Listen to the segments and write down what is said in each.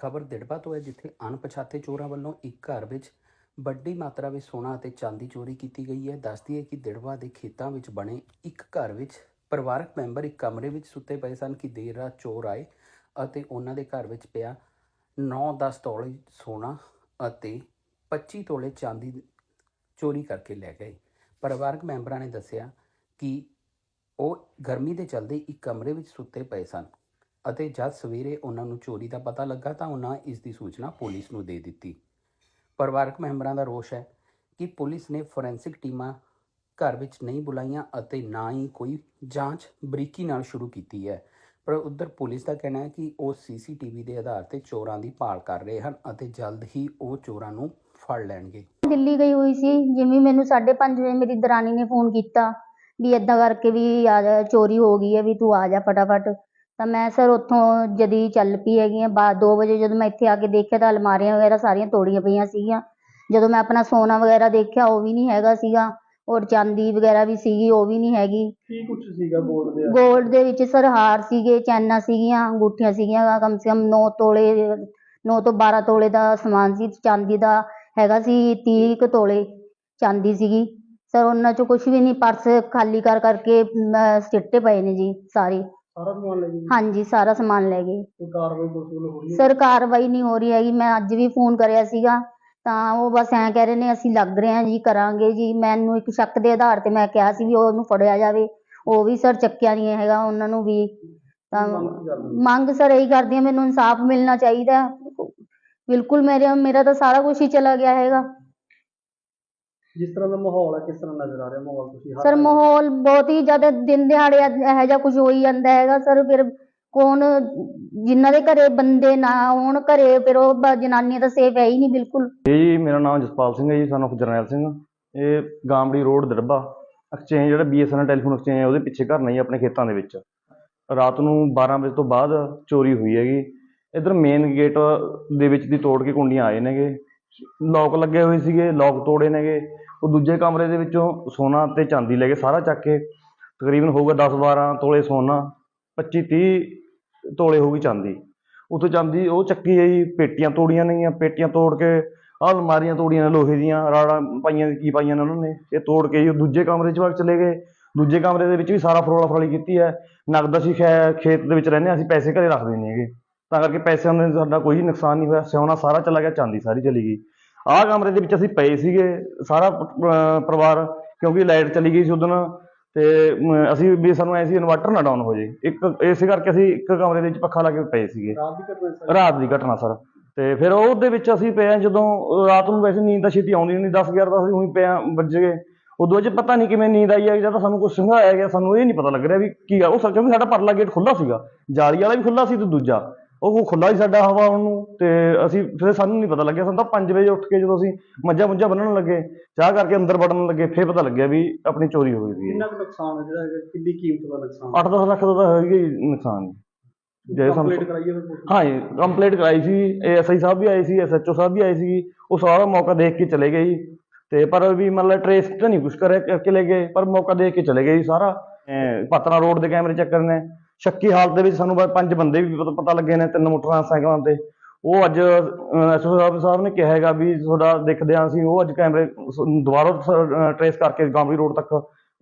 ਖਬਰ ਦਿੜਬਾ ਤੋਂ ਹੈ ਜਿੱਥੇ ਅਣਪਛਾਤੇ ਚੋਰਾਂ ਵੱਲੋਂ ਇੱਕ ਘਰ ਵਿੱਚ ਵੱਡੀ ਮਾਤਰਾ ਵਿੱਚ ਸੋਨਾ ਅਤੇ ਚਾਂਦੀ ਚੋਰੀ ਕੀਤੀ ਗਈ ਹੈ। ਦੱਸਦੀ ਹੈ ਕਿ ਦਿੜਬਾ ਦੇ ਖੇਤਾਂ ਵਿੱਚ ਬਣੇ ਇੱਕ ਘਰ ਵਿੱਚ ਪਰਿਵਾਰਕ ਮੈਂਬਰ ਇੱਕ ਕਮਰੇ ਵਿੱਚ ਸੁੱਤੇ ਪਏ ਸਨ ਕਿ ਦੇਰ ਰਾਤ ਚੋਰ ਆਏ ਅਤੇ ਉਹਨਾਂ ਦੇ ਘਰ ਵਿੱਚ ਪਿਆ 9-10 ਤੋਲੇ ਸੋਨਾ ਅਤੇ 25 ਤੋਲੇ ਚਾਂਦੀ ਚੋਰੀ ਕਰਕੇ ਲੈ ਗਏ। ਪਰਿਵਾਰਕ ਮੈਂਬਰਾਂ ਨੇ ਦੱਸਿਆ ਕਿ ਉਹ ਗਰਮੀ ਦੇ ਚਲਦੇ ਇੱਕ ਕਮਰੇ ਵਿੱਚ ਸੁੱਤੇ ਪਏ ਸਨ। ਅਤੇ ਜਦ ਸਵੇਰੇ ਉਹਨਾਂ ਨੂੰ ਚੋਰੀ ਦਾ ਪਤਾ ਲੱਗਾ ਤਾਂ ਉਹਨਾਂ ਇਸ ਦੀ ਸੂਚਨਾ ਪੁਲਿਸ ਨੂੰ ਦੇ ਦਿੱਤੀ। ਪਰਿਵਾਰਕ ਮੈਂਬਰਾਂ ਦਾ ਰੋਸ਼ ਹੈ ਕਿ ਪੁਲਿਸ ਨੇ ਫੋਰੈਂਸਿਕ ਟੀਮਾਂ ਘਰ ਵਿੱਚ ਨਹੀਂ ਬੁਲਾਈਆਂ ਅਤੇ ਨਾ ਹੀ ਕੋਈ ਜਾਂਚ ਬਰੀਕੀ ਨਾਲ ਸ਼ੁਰੂ ਕੀਤੀ ਹੈ। ਪਰ ਉਧਰ ਪੁਲਿਸ ਦਾ ਕਹਿਣਾ ਹੈ ਕਿ ਉਹ ਸੀਸੀਟੀਵੀ ਦੇ ਆਧਾਰ ਤੇ ਚੋਰਾਂ ਦੀ ਭਾਲ ਕਰ ਰਹੇ ਹਨ ਅਤੇ ਜਲਦ ਹੀ ਉਹ ਚੋਰਾਂ ਨੂੰ ਫੜ ਲੈਣਗੇ। ਦਿੱਲੀ ਗਈ ਹੋਈ ਸੀ, ਜਿਵੇਂ ਮੈਨੂੰ 5:30 ਵਜੇ ਮੇਰੀ ਦਰਾਨੀ ਨੇ ਫੋਨ ਕੀਤਾ ਵੀ ਏਦਾਂ ਕਰਕੇ ਵੀ ਆ ਜਾ, ਚੋਰੀ ਹੋ ਗਈ ਹੈ, ਵੀ ਤੂੰ ਆ ਜਾ ਫਟਾਫਟ। ਤਾਂ ਮੈਂ ਸਰ ਉੱਥੋਂ ਜਦੀ ਚੱਲ ਪਈ ਹੈਗੀ ਹਾਂ ਬਾਅਦ 2 ਵਜੇ ਜਦੋਂ ਮੈਂ ਇੱਥੇ ਆ ਕੇ ਦੇਖਿਆ ਤਾਂ ਅਲਮਾਰੀਆਂ ਵਗੈਰਾ ਸਾਰੀਆਂ ਤੋੜੀਆਂ ਪਈਆਂ ਸੀਗੀਆਂ। ਜਦੋਂ ਮੈਂ ਆਪਣਾ ਸੋਨਾ ਵਗੈਰਾ ਦੇਖਿਆ ਉਹ ਵੀ ਨਹੀਂ ਹੈਗਾ ਸੀਗਾ। ਔਰ ਚਾਂਦੀ ਵਗੈਰਾ ਵੀ ਸੀਗੀ ਉਹ ਵੀ ਨਹੀਂ ਹੈਗੀ। ਕੀ ਕੁਛ ਸੀਗਾ ਬੋਰਡ ਦੇ ਗੋਲਡ ਦੇ ਵਿੱਚ ਸਰ ਹਾਰ ਸੀਗੇ ਚੈਨਾਂ ਸੀਗੀਆਂ ਅੰਗੂਠੀਆਂ ਸੀਗੀਆਂ ਕਮ ਸੇ ਕਮ 9 ਤੋਲੇ 9 ਤੋਂ 12 ਤੋਲੇ ਦਾ ਸਮਾਨ ਸੀ ਚਾਂਦੀ ਦਾ ਹੈਗਾ ਸੀ 30 ਕੁ ਤੋਲੇ ਚਾਂਦੀ ਸੀਗੀ। ਸਰ ਉਹਨਾਂ ਚੋਂ ਕੁਝ ਵੀ ਨਹੀਂ ਪਰਸ ਖਾਲੀ ਕਰ ਕਰਕੇ ਮ, ਸਿੱਟੇ ਪਏ ਨੇ ਜੀ ਸਾਰੇ। ਸਾਰਾ ਸਮਾਨ ਲੈ ਗਏ ਹਾਂਜੀ ਸਾਰਾ ਸਮਾਨ ਲੈ ਗਏ ਕੋਈ ਕਾਰਵਾਈ ਪੁਲਿਸ ਵੱਲੋਂ ਹੋ ਰਹੀ ਹੈ? ਸਰ ਕਾਰਵਾਈ ਨਹੀਂ ਹੋ ਰਹੀ ਹੈਗੀ। ਮੈਂ ਅੱਜ ਵੀ ਫੋਨ ਕਰਿਆ ਸੀਗਾ। ਤਾਂ ਉਹ ਬਸ ਐਂ ਕਹਿ ਰਹੇ ਨੇ ਅਸੀਂ ਲੱਗ ਰਹੇ ਹਾਂ ਜੀ ਕਰਾਂਗੇ ਜੀ। ਮੈਨੂੰ ਇੱਕ ਸ਼ੱਕ ਦੇ ਆਧਾਰ ਤੇ ਮੈਂ ਕਿਹਾ ਸੀ ਵੀ ਉਹਨੂੰ ਫੜਿਆ ਜਾਵੇ। ਉਹ ਵੀ ਸਰ ਚੱਕਿਆ ਨਹੀਂ ਹੈਗਾ ਉਹਨਾਂ ਨੂੰ ਵੀ। ਤਾਂ ਮੰਗ ਕੀ ਕਰਦੇ ਹੋ? ਮੰਗ ਸਰ ਇਹੀ ਕਰਦੀ ਹਾਂ ਮੈਨੂੰ ਇਨਸਾਫ ਮਿਲਣਾ ਚਾਹੀਦਾ। ਬਿਲਕੁਲ ਮੇਰੇ ਮੇਰਾ ਤਾਂ ਸਾਰਾ ਕੁਝ ਹੀ ਚਲਾ ਗਿਆ ਹੈਗਾ। ਜਿਸ ਤਰ੍ਹਾਂ ਦਾ ਮਾਹੌਲ ਹੈ ਕਿਸ ਤਰ੍ਹਾਂ ਨਜ਼ਰ ਆ ਰਿਹਾ ਮਾਹੌਲ ਤੁਸੀਂ ਹਰ ਸਰ ਮਾਹੌਲ ਬਹੁਤ ਹੀ ਜ਼ਿਆਦਾ ਦਿਨ ਦਿਹਾੜੇ ਇਹ- ਜਿਹਾ ਕੁਝ ਹੋ ਹੀ ਜਾਂਦਾ ਹੈਗਾ। ਸਰ ਫਿਰ ਕੌਣ ਜਿਨ੍ਹਾਂ ਦੇ ਘਰੇ ਬੰਦੇ ਨਾ ਹੋਣ ਘਰੇ ਫਿਰ ਉਹ ਬ- ਜਨਾਨੀਆਂ ਤਾਂ ਸੇਫ ਹੈ ਹੀ ਨਹੀਂ ਬਿਲਕੁਲ। ਇਹ ਜੀ ਮੇਰਾ ਨਾਮ ਜਸਪਾਲ ਸਿੰਘ ਹੈ ਜੀ of ਜਰਨੈਲ ਸਿੰਘ। ਇਹ ਗਾਮੜੀ ਰੋਡ ਦੜਬਾ ਐਕਸਚੇਂਜ ਜਿਹੜਾ ਬੀਐਸਐਨਐਲ ਟੈਲੀਫੋਨ ਐਕਸਚੇਂਜ ਹੈ ਉਹਦੇ ਪਿੱਛੇ ਘਰ ਨਹੀਂ ਆਪਣੇ ਖੇਤਾਂ ਦੇ ਵਿੱਚ। ਰਾਤ ਨੂੰ 12 ਵਜੇ ਤੋਂ ਬਾਅਦ ਚੋਰੀ ਹੋਈ ਹੈਗੀ। ਇਧਰ ਮੇਨ ਗੇਟ ਦੇ ਵਿੱਚ ਦੀ ਤੋੜ ਕੇ ਕੁੰਡੀਆਂ ਆਏ ਨੇਗੇ। ਲੋਕ ਲੱਗੇ ਹੋਏ ਸੀਗੇ ਲੋਕ ਤੋੜੇ ਨੇਗੇ। ਉਹ ਦੂਜੇ ਕਮਰੇ ਦੇ ਵਿੱਚੋਂ ਸੋਨਾ ਤੇ ਚਾਂਦੀ ਲੈ ਕੇ ਸਾਰਾ ਚੱਕ ਕੇ ਤਕਰੀਬਨ ਹੋਊਗਾ 10 12 ਤੋਲੇ ਸੋਨਾ 25 30 ਤੋਲੇ ਹੋਊਗੀ ਚਾਂਦੀ। ਉੱਥੋਂ ਚਾਂਦੀ ਉਹ ਚੱਕੀ ਹੈ ਜੀ ਪੇਟੀਆਂ ਤੋੜੀਆਂ ਨੇਗੀਆਂ, ਪੇਟੀਆਂ ਤੋੜ ਕੇ ਆਹ ਅਲਮਾਰੀਆਂ ਤੋੜੀਆਂ ਨੇ, ਲੋਹੇ ਦੀਆਂ, ਰਾੜਾਂ ਪਾਈਆਂ ਕੀ ਪਾਈਆਂ ਨੇ ਉਹਨਾਂ ਨੇ, ਇਹ ਤੋੜ ਕੇ ਜੀ ਉਹ ਦੂਜੇ ਕਮਰੇ 'ਚ ਵਗ ਚਲੇ ਗਏ। ਦੂਜੇ ਕਮਰੇ ਦੇ ਵਿੱਚ ਵੀ ਸਾਰਾ ਫਰੋਲਾ ਫਰਾਲੀ ਕੀਤੀ ਹੈ। ਨਗਦ ਅਸੀਂ ਖੈ- ਖੇਤ ਦੇ ਵਿੱਚ ਰਹਿੰਦੇ ਹਾਂ, ਅਸੀਂ ਪੈਸੇ ਘਰੇ ਰੱਖਦੇ ਨਹੀਂ ਹੈਗੇ। ਤਾਂ ਕਰਕੇ ਪੈਸਿਆਂ ਦਾ ਸਾਡਾ ਕੋਈ ਨੁਕਸਾਨ ਨਹੀਂ ਹੋਇਆ ਸੋਨਾ ਸਾਰਾ ਚਲਾ ਗਿਆ, ਚਾਂਦੀ ਸਾਰੀ ਚਲੀ ਗਈ। ਆਹ ਕਮਰੇ ਦੇ ਵਿੱਚ ਅਸੀਂ ਪਏ ਸੀਗੇ ਸਾਰਾ ਪਰਿਵਾਰ ਕਿਉਂਕਿ ਲਾਈਟ ਚਲੀ ਗਈ ਸੀ ਉਦੋਂ ਤੇ ਅਮ, ਅਸੀਂ ਵੀ ਸਾਨੂੰ ਐ ਸੀ ਇਨਵਰਟਰ ਨਾ ਡਾਊਨ ਹੋ ਜੇ। ਇੱਕ ਇਸੇ ਕਰਕੇ ਅਸੀਂ ਇੱਕ ਕਮਰੇ ਦੇ ਵਿੱਚ ਪੱਖਾ ਲਾ ਕੇ ਪਏ ਸੀਗੇ। ਰਾਤ ਦੀ ਘਟਨਾ ਸਰ? ਰਾਤ ਦੀ ਘਟਨਾ ਸਰ। ਤੇ ਫਿਰ ਉਹਦੇ ਵਿੱਚ ਅਸੀਂ ਪਏ ਹਾਂ ਜਦੋਂ ਰਾਤ ਨੂੰ ਵੈਸੇ ਨੀਂਦ ਤਾਂ ਛੇਤੀ ਆਉਂਦੀ ਨਹੀਂ 10 11 ਤਾਂ ਅਸੀਂ ਉਹੀ ਪਏ ਹਾਂ ਵੱਜ ਗਏ। ਉਦੋਂ ਬਾਅਦ 'ਚ ਪਤਾ ਨਹੀਂ ਕਿਵੇਂ ਨੀਂਦ ਆਈ ਹੈ ਜਾਂ ਤਾਂ ਸਾਨੂੰ ਕੁਝ ਸੰਘਾਇਆ ਗਿਆ ਸਾਨੂੰ ਇਹ ਨਹੀਂ ਪਤਾ ਲੱਗ ਰਿਹਾ ਵੀ ਕੀ ਆ। ਉਹ ਸੱਚ ਕਿਉਂਕਿ ਸਾਡਾ ਪਰਲਾ ਗੇਟ ਖੁੱਲਾ ਸੀਗਾ। ਜਾਲੀ ਵਾਲਾ ਵੀ ਖੁੱਲਾ ਸੀ ਤੇ ਦੂਜਾ। ਉਹ ਖੁੱਲਾ ਸੀ ਸਾਡਾ ਹਵਾ ਆਉਣ ਨੂੰ ਤੇ ਅਸੀਂ ਫਿਰ ਸਾਨੂੰ ਨਹੀਂ ਪਤਾ ਲੱਗਿਆ ਸਾਨੂੰ ਤਾਂ 5 ਵਜੇ ਉੱਠ ਕੇ ਜਦੋਂ ਅਸੀਂ ਮੱਝਾਂ ਮੁੱਝਾਂ ਬੰਨਣ ਲੱਗੇ ਚਾਹ ਕਰਕੇ ਅੰਦਰ ਵੜਨ ਲੱਗੇ ਫਿਰ ਪਤਾ ਲੱਗਿਆ ਵੀ ਆਪਣੀ ਚੋਰੀ ਹੋ ਗਈ ਕਿੰਨਾ ਕੁ ਨੁਕਸਾਨ ਹੈ ਜਿਹੜਾ ਹੈਗਾ ਕਿੰਨੀ ਕੀਮਤ ਦਾ ਨੁਕਸਾਨ? 8-10 ਲੱਖ ਦਾ ਤਾਂ ਹੈਗਾ ਹੀ ਨੁਕਸਾਨ। ਜੇ ਕੰਪਲੀਟ ਕਰਾਈਏ ਫਿਰ ਹਾਂ ਜੀ ਕੰਪਲੀਟ ਕਰਾਈ ਸੀ ਐਸਆਈ ਸਾਹਿਬ ਵੀ ਆਏ ਸੀ ਐਸਐਚਓ ਸਾਹਿਬ ਵੀ ਆਏ ਸੀ ਉਹ ਸਾਰਾ ਮੌਕਾ ਦੇਖ ਕੇ ਚਲੇ ਗਏ ਜੀ। ਤੇ ਪਰ ਵੀ ਮਤਲਬ ਟਰੇਸ ਤਾਂ ਨਹੀਂ ਕੁਛ ਕਰਿਆ ਕਰਕੇ ਲੈ ਗਏ ਪਰ ਮੌਕਾ ਦੇਖ ਕੇ ਚਲੇ ਗਏ ਜੀ ਸਾਰਾ। ਪਤਨਾ ਰੋਡ ਦੇ ਕੈਮਰੇ ਚੈੱਕ ਕਰਨੇ ਸ਼ੱਕੀ ਹਾਲਤ ਦੇ ਵਿੱਚ ਸਾਨੂੰ ਬਸ ਪੰਜ ਬੰਦੇ ਵੀ ਪਤਾ- ਪਤਾ ਲੱਗੇ ਨੇ, ਤਿੰਨ ਮੋਟਰਸਾਈਕਲਾਂ ਤੇ। ਉਹ ਅੱਜ ਐਸਓ ਸਾਹਿਬ ਸਾਹਿਬ ਨੇ ਕਿਹਾ ਹੈਗਾ ਵੀ ਤੁਹਾਡਾ ਦੇਖਦੇ ਹਾਂ ਅਸੀਂ, ਉਹ ਅੱਜ ਕੈਮਰੇ ਸ- ਦੁਬਾਰਾ ਟਰੇਸ ਕਰਕੇ ਗਾਂਵੀ ਰੋਡ ਤੱਕ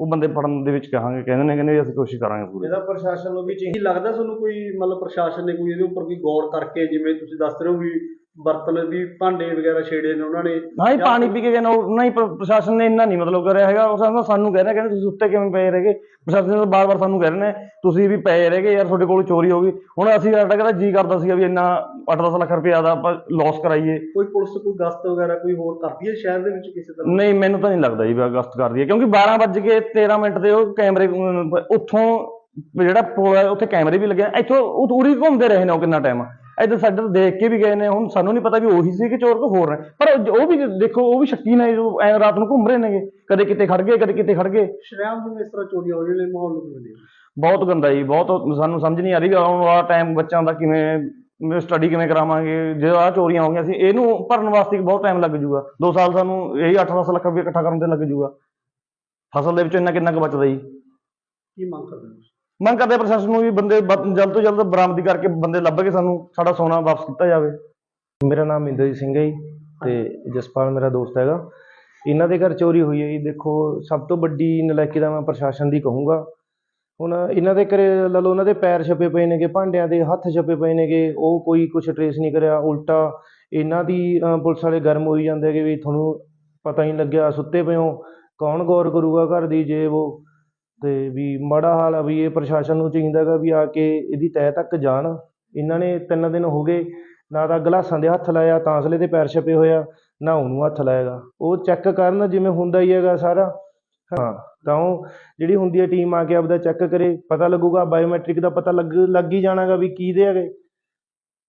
ਉਹ ਬੰਦੇ ਫੜਨ ਦੇ ਵਿੱਚ ਕਹਾਂਗੇ। ਕਹਿੰਦੇ ਨੇ, ਕਹਿੰਦੇ ਵੀ ਅਸੀਂ ਕੋਸ਼ਿਸ਼ ਕਰਾਂਗੇ ਪੂਰੀ। ਇਹਦਾ ਪ੍ਰਸ਼ਾਸਨ ਨੂੰ ਵੀ ਚਾਹੀਦਾ ਲੱਗਦਾ, ਤੁਹਾਨੂੰ ਕੋਈ ਮਤਲਬ ਪ੍ਰਸ਼ਾਸਨ ਨੇ ਕੋਈ ਇਹਦੇ ਉੱਪਰ ਕੋਈ ਗੌਰ ਕਰਕੇ, ਜਿਵੇਂ ਤੁਸੀਂ ਦੱਸ ਰਹੇ ਹੋ ਵੀ ਬਰਤਨ ਵੀ ਭਾਂਡੇ ਵਗੈਰਾ ਛੇੜੇ ਨੇ ਉਹਨਾਂ ਨੇ। ਹਾਂ ਜੀ ਪਾਣੀ ਪੀ ਕੇ ਗਏ ਨੇ ਉਹ ਨਹੀਂ ਪਰ ਪ੍ਰਸ਼ਾਸਨ ਨੇ ਇੰਨਾ ਨਹੀਂ ਮਤਲਬ ਕਰਿਆ ਹੈਗਾ। ਉਹ ਸਾਨੂੰ ਸਾਨੂੰ ਕਹਿ ਰਿਹਾ ਕਹਿੰਦੇ ਤੁਸੀਂ ਉੱਤੇ ਕਿਵੇਂ ਪਏ ਰਹੇਗੇ? ਪ੍ਰਸ਼ਾਸਨ ਨੇ ਬਾਰ-ਬਾਰ ਸਾਨੂੰ ਕਹਿ ਰਹੇ ਨੇ ਤੁਸੀਂ ਵੀ ਪਏ ਰਹੇਗੇ ਯਾਰ ਤੁਹਾਡੇ ਕੋਲ ਚੋਰੀ ਹੋ ਗਈ। ਹੁਣ ਅਸੀਂ ਸਾਡਾ ਕਹਿੰਦਾ ਜੀ ਕਰਦਾ ਸੀਗਾ ਵੀ ਇੰਨਾ 8-10 ਲੱਖ ਰੁਪਏ ਦਾ ਆਪਾਂ ਲਾਸ ਕਰਾਈਏ। ਕੋਈ ਪੁਲਿਸ ਕੋਈ ਗਸ਼ਤ ਵਗੈਰਾ ਕੋਈ ਹੋਰ ਕਰਦੀ ਹੈ ਸ਼ਹਿਰ ਦੇ ਵਿੱਚ ਕਿਸੇ ਤਰ੍ਹਾਂ? ਨਹੀਂ ਮੈਨੂੰ ਤਾਂ ਨਹੀਂ ਲੱਗਦਾ ਜੀ ਵੀ ਅਗਸਤ ਕਰਦੀ ਹੈ। ਕਿਉਂਕਿ 12 ਵੱਜ ਕੇ 13 ਮਿੰਟ ਤੇ ਉਹ ਕੈਮਰੇ ਅਮ, ਉੱਥੋਂ ਜਿਹੜਾ ਪੁਲ ਹੈ ਉੱਥੇ ਕੈਮਰੇ ਵੀ ਲੱਗੇ ਆ। ਇੱਥੋਂ ਉਹ ਉਰੀ ਘੁੰਮਦੇ ਰਹੇ ਨੇ ਉਹ ਕਿੰਨਾ ਟਾਈਮ ਇੱਧਰ ਸਾਡੇ ਤੋਂ ਦੇਖ ਕੇ ਵੀ ਗਏ ਨੇ ਹੁਣ ਸਾਨੂੰ ਨਹੀਂ ਪਤਾ ਵੀ ਉਹੀ ਸੀ ਕਿ ਚੋਰ ਕੋ ਹੋਰ ਨੇ। ਪਰ ਉਹ ਵੀ ਦੇਖੋ ਉਹ ਵੀ ਸ਼ੱਕੀ ਨੇ ਜੋ ਐ ਰਾਤ ਨੂੰ ਘੁੰਮ ਰਹੇ ਨੇਗੇ। ਕਦੇ ਕਿਤੇ ਖੜ ਗਏ ਕਦੇ ਕਿਤੇ ਖੜ ਗਏ। ਸ਼ਰਿਆਮ ਜਿਵੇਂ ਇਸ ਤਰ੍ਹਾਂ ਚੋਰੀਆਂ ਹੋ ਰਹੀਆਂ ਨੇ ਮਾਹੌਲ ਨੂੰ ਕਿਵੇਂ? ਬਹੁਤ ਗੰਦਾ ਜੀ ਬਹੁਤ ਸਾਨੂੰ ਸਮਝ ਨਹੀਂ ਆ ਰਹੀ ਆਉਣ ਵਾਲਾ ਟਾਈਮ ਬੱਚਿਆਂ ਦਾ ਕਿਵੇਂ ਸਟੱਡੀ ਕਿਵੇਂ ਕਰਾਵਾਂਗੇ। ਜੇ ਆਹ ਚੋਰੀਆਂ ਹੋ ਗਈਆਂ ਸੀ ਇਹਨੂੰ ਭਰਨ ਵਾਸਤੇ ਬਹੁਤ ਟਾਈਮ ਲੱਗ ਜੂਗਾ 2 ਸਾਲ ਸਾਨੂੰ ਇਹੀ 8-10 ਲੱਖ ਰੁਪਏ ਇਕੱਠਾ ਕਰਨ ਤੇ ਲੱਗ ਜੂਗਾ ਫਸਲ ਦੇ ਵਿੱਚੋਂ ਇੰਨਾ ਕਿੰਨਾ ਕੁ ਬਚਦਾ ਜੀ? ਕੀ ਮੰਗ ਕਰਦੇ ਹੋ ਮੰਗ ਕਰਦੇ ਪ੍ਰਸ਼ਾਸਨ ਨੂੰ ਵੀ ਬੰਦੇ ਬ- ਜਲਦ ਤੋਂ ਜਲਦ ਬਰਾਮਦੀ ਕਰਕੇ ਬੰਦੇ ਲੱਭ ਕੇ ਸਾਨੂੰ ਸਾਡਾ ਸੋਨਾ ਵਾਪਸ ਕੀਤਾ ਜਾਵੇ। ਮੇਰਾ ਨਾਮ ਇੰਦਰਜੀਤ ਸਿੰਘ ਹੈ ਜੀ ਤੇ ਜਸਪਾਲ ਮੇਰਾ ਦੋਸਤ ਹੈਗਾ। ਇਹਨਾਂ ਦੇ ਘਰ ਚੋਰੀ ਹੋਈ ਹੈ ਜੀ। ਦੇਖੋ ਸਭ ਤੋਂ ਵੱਡੀ ਨਲਾਇਕੀ ਦਾ ਮੈਂ ਪ੍ਰਸ਼ਾਸਨ ਦੀ ਕਹੂੰਗਾ। ਹੁਣ ਇਹਨਾਂ ਦੇ ਘਰੇ ਲਾ ਲਓ ਉਹਨਾਂ ਦੇ ਪੈਰ ਛਪੇ ਪਏ ਨੇਗੇ ਭਾਂਡਿਆਂ ਦੇ ਹੱਥ ਛਪੇ ਪਏ ਨੇਗੇ ਉਹ ਕੋਈ ਕੁਛ ਟਰੇਸ ਨਹੀਂ ਕਰਿਆ। ਉਲਟਾ ਇਹਨਾਂ ਦੀ ਅਹ, ਪੁਲਿਸ ਵਾਲੇ ਗਰਮ ਹੋਈ ਜਾਂਦੇ ਹੈਗੇ ਵੀ ਤੁਹਾਨੂੰ ਪਤਾ ਹੀ ਨਹੀਂ ਲੱਗਿਆ ਸੁੱਤੇ ਪਏ ਹੋ। ਕੌਣ ਗੌਰ ਕਰੂਗਾ ਘਰ ਦੀ ਜੇ ਉਹ? ਤੇ ਵੀ ਮਾੜਾ ਹਾਲ ਆ ਵੀ ਇਹ ਪ੍ਰਸ਼ਾਸਨ ਨੂੰ ਚਾਹੀਦਾ ਹੈਗਾ ਵੀ ਆ ਕੇ ਇਹਦੀ ਤਹਿ ਤੱਕ ਜਾਣ। ਇਹਨਾਂ ਨੇ ਤਿੰਨ ਦਿਨ ਹੋ ਗਏ ਨਾ ਤਾਂ ਗਲਾਸਾਂ ਦੇ ਹੱਥ ਲਾਇਆ ਤਾਂਸਲੇ ਦੇ ਪੈਰ ਛਪੇ ਹੋਇਆ ਨਾ ਉਹਨੂੰ ਹੱਥ ਲਾਏਗਾ ਉਹ ਚੈੱਕ ਕਰਨ ਜਿਵੇਂ ਹੁੰਦਾ ਹੀ ਹੈਗਾ ਸਾਰਾ। ਹਾਂ ਤਾਂ ਉਹ ਜਿਹੜੀ ਹੁੰਦੀ ਹੈ ਟੀਮ ਆ ਕੇ ਆਪਦਾ ਚੈੱਕ ਕਰੇ ਪਤਾ ਲੱਗੂਗਾ ਬਾਇਓਮੈਟ੍ਰਿਕ ਦਾ ਪਤਾ ਲੱਗ ਲੱਗ ਹੀ ਜਾਣਾਗਾ ਵੀ ਕਿਹਦੇ ਹੈਗੇ।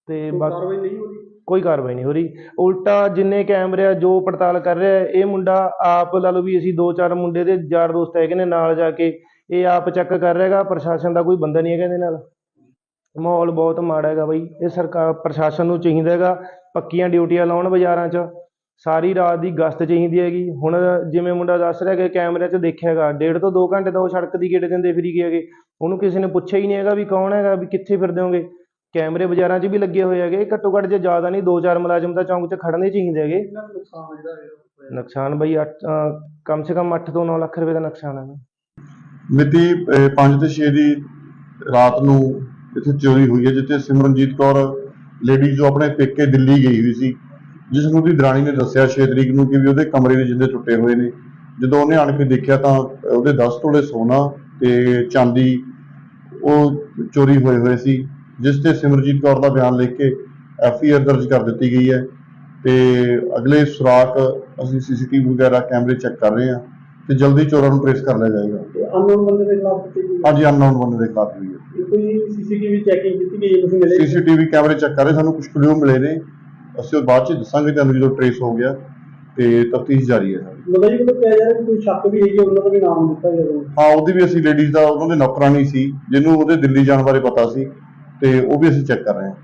ਤੇ ਬਾਕੀ ਕਾਰਵਾਈ ਨਹੀਂ ਹੋ ਰਹੀ ਕੋਈ ਕਾਰਵਾਈ ਨਹੀਂ ਹੋ ਰਹੀ। ਉਲਟਾ ਜਿੰਨੇ ਕੈਮਰੇ ਆ, ਜੋ ਪੜਤਾਲ ਕਰ ਰਿਹਾ ਇਹ ਮੁੰਡਾ ਆਪ ਲਾ ਲਓ ਵੀ ਅਸੀਂ ਦੋ ਚਾਰ ਮੁੰਡੇ ਦੇ ਯਾਰ ਦੋਸਤ ਹੈਗੇ ਨੇ ਨਾਲ ਜਾ ਕੇ, ਇਹ ਆਪ ਚੈੱਕ ਕਰ ਰਿਹਾ ਹੈਗਾ, ਪ੍ਰਸ਼ਾਸਨ ਦਾ ਕੋਈ ਬੰਦਾ ਨਹੀਂ ਹੈਗਾ ਇਹਦੇ ਨਾਲ। ਮਾਹੌਲ ਬਹੁਤ ਮਾੜਾ ਹੈਗਾ ਬਈ। ਇਹ ਸਰਕਾਰ, ਪ੍ਰਸ਼ਾਸਨ ਨੂੰ ਚਾਹੀਦਾ ਹੈਗਾ ਪੱਕੀਆਂ ਡਿਊਟੀਆਂ ਲਾਉਣ ਬਾਜ਼ਾਰਾਂ 'ਚ। ਸਾਰੀ ਰਾਤ ਦੀ ਗਸ਼ਤ ਚਾਹੀਦੀ ਹੈਗੀ। ਹੁਣ ਜਿਵੇਂ ਮੁੰਡਾ ਦੱਸ ਰਿਹਾ ਕਿ ਕੈਮਰੇ 'ਚ ਦੇਖਿਆ ਹੈਗਾ, ਡੇਢ ਤੋਂ 2 ਘੰਟੇ ਤਾਂ ਉਹ ਸੜਕ ਦੀ ਗੇੜੇ ਦਿੰਦੇ ਫਿਰੀ ਗਏ ਹੈਗੇ। ਉਹਨੂੰ ਕਿਸੇ ਨੇ ਪੁੱਛਿਆ ਹੀ ਨਹੀਂ ਹੈਗਾ ਵੀ ਕੌਣ ਹੈਗਾ, ਵੀ ਕਿੱਥੇ ਫਿਰਦੇ ਹੋਗੇ। ਕੈਮਰੇ ਬਾਜ਼ਾਰਾਂ 'ਚ ਵੀ ਲੱਗੇ ਹੋਏ ਹੈਗੇ ਘੱਟੋ ਘੱਟ ਜੇ ਜ਼ਿਆਦਾ ਨਹੀਂ ਦੋ ਚਾਰ ਮੁਲਾਜ਼ਮ ਤਾਂ ਚੌਂਕ 'ਚ ਖੜਨੇ ਚਾਹੀਦੇ ਹੈਗੇ। ਨੁਕਸਾਨ ਜਿਹੜਾ ਇਹ ਹੋਇਆ? ਨੁਕਸਾਨ ਬਈ ਕਮ ਸੇ ਕਮ 8 ਤੋਂ 9 ਲੱਖ ਰੁਪਏ ਦਾ ਨੁਕਸਾਨ ਹੈ। ਮਿਤੀ 5 ਤੇ 6 ਦੀ ਰਾਤ ਨੂੰ ਇੱਥੇ ਚੋਰੀ ਹੋਈ ਹੈ ਜਿੱਥੇ ਸਿਮਰਨਜੀਤ ਕੌਰ ਲੇਡੀ ਜੋ ਆਪਣੇ ਪੇਕੇ ਦਿੱਲੀ ਗਈ ਹੋਈ ਸੀ ਜਿਸ ਨੂੰ ਉਹਦੀ ਦਰਾਣੀ ਨੇ ਦੱਸਿਆ 6 ਤਰੀਕ ਨੂੰ ਕਿ ਵੀ ਉਹਦੇ ਕਮਰੇ ਦੇ ਜਿੰਦੇ ਟੁੱਟੇ ਹੋਏ ਨੇ। ਜਦੋਂ ਉਹਨੇ ਆਣ ਕੇ ਦੇਖਿਆ ਤਾਂ ਉਹਦੇ 10 ਤੋਲੇ ਸੋਨਾ ਤੇ ਚਾਂਦੀ ਉਹ ਚੋਰੀ ਹੋਏ ਹੋਏ ਸੀ। ਜਿਸ ਤੇ ਸਿਮਰਜੀਤ ਕੌਰ ਦਾ ਬਿਆਨ ਲਿਖ ਕੇ ਐਫ ਆਈ ਆਰ ਦਰਜ ਕਰ ਦਿੱਤੀ ਗਈ ਹੈ ਤੇ ਅਗਲੇ ਸੁਰਾਖ ਅਸੀਂ ਸੀਸੀਟੀਵੀ ਵਗੈਰਾ ਕੈਮਰੇ ਚੈੱਕ ਕਰ ਰਹੇ ਹਾਂ ਤੇ ਜਲਦੀ ਚੋਰਾਂ ਨੂੰ ਟ੍ਰੇਸ ਕਰ ਲਿਆ ਜਾਏਗਾ। ਤੇ ਅਨਨੋਨ ਬੰਦੇ ਦੇ ਖਿਲਾਫ ਕੀਤੀ ਗਈ ਹਾਂਜੀ ਅਨਨੋਨ ਬੰਦੇ ਦੇ ਖਿਲਾਫ ਵੀ ਹੈ। ਕੋਈ ਸੀਸੀਟੀਵੀ ਚੈਕਿੰਗ ਕੀਤੀ ਗਈ ਹੈ? ਤੁਸੀਂ ਮਿਲੇ ਸੀਸੀਟੀਵੀ ਕੈਮਰੇ ਚੈੱਕ ਕਰ ਰਹੇ ਸਾਨੂੰ ਕੁਝ ਕਲੂ ਮਿਲੇ ਨੇ। ਅਸੀਂ ਉਹ ਬਾਅਦ ਚ ਦੱਸਾਂਗੇ ਤੁਹਾਨੂੰ ਜਦੋਂ ਟ੍ਰੇਸ ਹੋ ਗਿਆ ਤੇ ਤਫਤੀਸ਼ ਜਾਰੀ ਹੈ। ਸਾਡੀ ਮਤਲਬ ਜੀ ਕੋਈ ਕਿਹਾ ਜਾ ਰਿਹਾ ਕਿ ਕੋਈ ਸ਼ੱਕ ਵੀ ਹੈ, ਉਹਨਾਂ ਦਾ ਵੀ ਨਾਮ ਦਿੱਤਾ ਗਿਆ ਹਾਂ ਉਹਦੀ ਵੀ ਅਸੀਂ ਲੇਡੀਜ਼ ਦਾ ਉਹਨਾਂ ਦੇ ਨੌਕਰਾਨੀ ਸੀ ਜਿਹਨੂੰ ਉਹਦੇ ਦਿੱਲੀ ਜਾਣ ਬਾਰੇ ਪਤਾ ਸੀ। ਤੇ ਉਹ ਵੀ ਅਸੀਂ ਚੈੱਕ ਕਰ ਰਹੇ ਹਾਂ।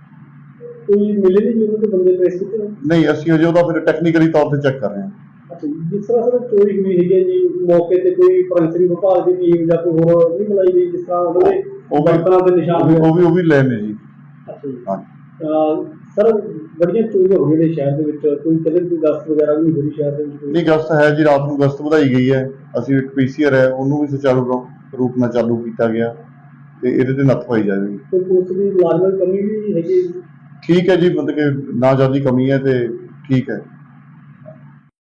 ਕੋਈ ਮਿਲੇ ਨਹੀਂ ਜੀ ਉਹਨਾਂ ਦੇ ਬੰਦੇ ਟ੍ਰੇਸ ਕੀਤੇ? ਨਹੀਂ ਅਸੀਂ ਅਜੇ ਉਹਦਾ ਫਿਰ ਟੈਕਨੀਕਲੀ ਤੌਰ ਤੇ ਚੈੱਕ ਕਰ ਰਹੇ ਹਾਂ। ਅੱਛਾ ਜੀ, ਜਿਸ ਤਰ੍ਹਾਂ ਸਰ ਚੋਰੀ ਹੋਈ ਹੈਗੀ ਹੈ ਜੀ ਮੌਕੇ ਤੇ ਕੋਈ ਫੋਰੈਂਸਿਕ ਵਿਭਾਗ ਦੀ ਟੀਮ ਜਾਂ ਕੋਈ ਹੋਰ ਨਹੀਂ ਬੁਲਾਈ ਗਈ ਜਿਸ ਤਰ੍ਹਾਂ ਉਹਨਾਂ ਦੇ ਉਹ ਵੀ- ਬਰਤਨਾਂ ਦੇ ਉਹ ਨਿਸ਼ਾਨ ਵੀ ਹੋਏ। ਉਹ ਵੀ ਉਹ ਵੀ ਲੈ ਨੇ ਜੀ। ਅੱਛਾ ਜੀ। ਹਾਂ। ਅਹ ਸਰ ਬੜੀਆਂ ਚੋਰੀਆਂ ਹੋ ਗਈਆਂ ਨੇ ਸ਼ਹਿਰ ਦੇ ਵਿੱਚ। ਕੋਈ ਕਦੇ ਕੋਈ ਗਸਤ ਵਗੈਰਾ ਵੀ ਹੋ ਰਹੀ ਸ਼ਹਿਰ ਦੇ ਵਿੱਚ? ਕੋਈ ਨਹੀਂ ਗਸਤ ਹੈ ਜੀ ਰਾਤ ਨੂੰ ਗਸਤ ਵਧਾਈ ਗਈ ਹੈ। ਅਸੀਂ ਇੱਕ ਪੀਸੀਆਰ ਹੈ ਉਹਨੂੰ ਵੀ ਸੁਚਾਰੂ ਰੂ- ਰੂਪ ਨਾਲ ਚਾਲੂ ਕੀਤਾ ਗਿਆ। ਤੇ ਇਹਦੇ ਤੇ ਨੱਥ ਪਾਈ ਜਾਵੇਗੀ ਕੋਈ ਪੁਲਿਸ ਦੀ ਮੁਲਾਜ਼ਮਾਂ ਦੀ ਕਮੀ ਵੀ ਹੈਗੀ ਹੈ ਜੀ? ਠੀਕ ਹੈ ਜੀ ਮਤਲਬ ਕਿ ਨਾ ਜ਼ਿਆਦਾ ਕਮੀ ਹੈ ਤੇ ਠੀਕ ਹੈ